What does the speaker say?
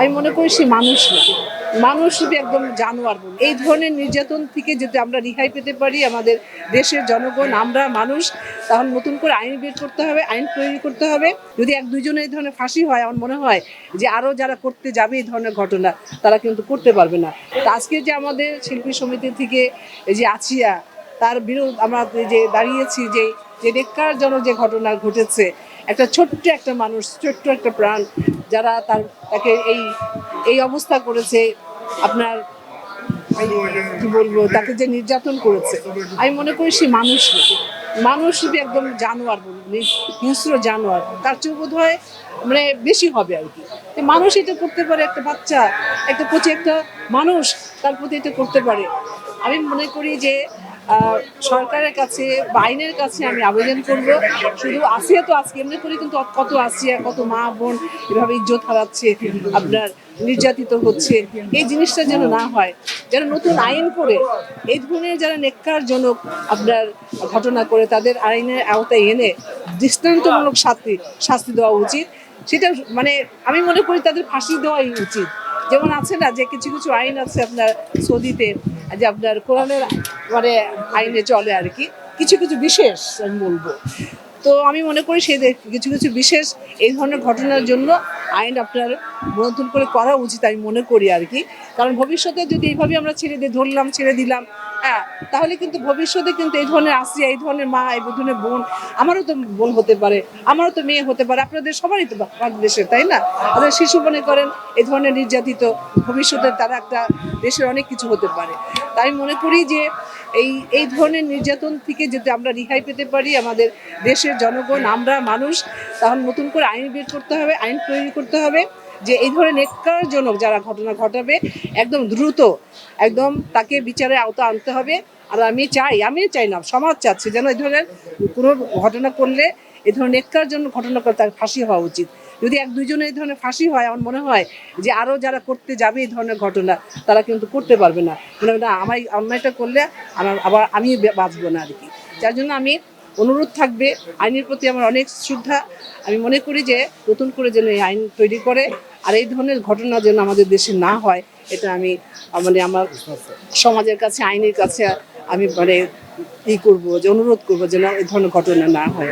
আমি মনে করি সে মানুষ না। মানুষ একদম জানোয়ার বলব। এই ধরনের নির্যাতন থেকে যদি আমরা রেহাই পেতে পারি আমাদের দেশের জনগণ, আমরা মানুষ তখন নতুন করে আইন বের করতে হবে, আইন তৈরি করতে হবে। যদি এক দুইজনের এই ধরনের ফাঁসি হয়, আমার মনে হয় যে আরও যারা করতে যাবে এই ধরনের ঘটনা, তারা কিন্তু করতে পারবে না। আজকে যে আমাদের শিল্পী সমিতি থেকে যে আছিয়া, তার বিরোধ আমরা যে দাঁড়িয়েছি যে যে নেককারজনক যে ঘটনা ঘটেছে, একটা ছোট্ট একটা মানুষ, ছোট্ট একটা প্রাণ, যারা তার, তাকে এই এই অবস্থা করেছে, আপনার, কি বলব, তাকে যে নির্যাতন করেছে। আমি মনে করি সে মানুষ মানুষ একদম জানোয়ার বলব নি- হিংস্র জানোয়ার। তার চেয়ে বোধ হয় মানে বেশি হবে আর কি। মানুষ এটা করতে পারে, একটা বাচ্চা, একটা কচি একটা মানুষ তার প্রতি এটা করতে পারে। আমি মনে করি যে সরকারের কাছে বা আইনের কাছে আমি আবেদন করব। শুধু আসিয়া তো আজকে এমনি করে, কিন্তু কত আসিয়া কত মা, বোন এভাবে ইজ্জত হারাচ্ছে, আপনার নির্যাতিত হচ্ছে। এই জিনিসটা যেন না হয়, যেন নতুন আইন করে, এই ধরনের যারা নেককারজনক আপনার ঘটনা করে, তাদের আইনের আওতায় এনে দৃষ্টান্তমূলক শাস্তি শাস্তি দেওয়া উচিত। সেটা মানে আমি মনে করি তাদের ফাঁসি দেওয়াই উচিত। যেমন আছে না, যে কিছু কিছু আইন আছে আপনার সৌদিতে যে আপনার কোরআনের মানে আইনে চলে আর কি। কিছু কিছু বিশেষ আমি বলব। তো আমি মনে করি সেই কিছু কিছু বিশেষ এই ধরনের ঘটনার জন্য আইন আপনার নতুন করে করা উচিত, আমি মনে করি আর কি। কারণ ভবিষ্যতে যদি এইভাবে আমরা ছেড়ে দিয়ে ধরলাম, ছেড়ে দিলাম হ্যাঁ তাহলে কিন্তু ভবিষ্যতে কিন্তু এই ধরনের আসিয়া এই ধরনের মা, এই ধরনের বোন, আমারও তো বোন হতে পারে, আমারও তো মেয়ে হতে পারে, আপনাদের সবারই তো বাংলাদেশে, তাই না? আমাদের শিশু মনে করেন, এই ধরনের নির্যাতিত ভবিষ্যতে তারা একটা দেশের অনেক কিছু হতে পারে। তাই মনে করি যে এই এই ধরনের নির্যাতন থেকে যদি আমরা রেহাই পেতে পারি আমাদের দেশের জনগণ, আমরা মানুষ তখন নতুন করে আইন বের করতে হবে, আইন তৈরি করতে হবে যে এই ধরনের নেককারজনক যারা ঘটনা ঘটাবে, একদম দ্রুত, একদম তাকে বিচারে আওতা আনতে হবে। আর আমি চাই আমি চাই না, সমাজ চাচ্ছে যেন এই ধরনের কোনো ঘটনা করলে এই ধরনের জন্য ঘটনা করে তার ফাঁসি হওয়া উচিত। যদি এক দুজনে এই ধরনের ফাঁসি হয়, আমার মনে হয় যে আরও যারা করতে যাবে এই ধরনের ঘটনা, তারা কিন্তু করতে পারবে না। মনে হয় না আমার এটা করলে আমার আবার আমি বাঁচবো না আর কি। যার জন্য আমি অনুরোধ থাকবে আইনের প্রতি আমার অনেক শ্রদ্ধা আমি মনে করি যে নতুন করে যেন এই আইন তৈরি করে আর এই ধরনের ঘটনা যেন আমাদের দেশে না হয়, এটা আমি মানে আমার সমাজের কাছে, আইনের কাছে আমি মানে ই করব যে অনুরোধ করব যেন এই ধরনের ঘটনা না হয়।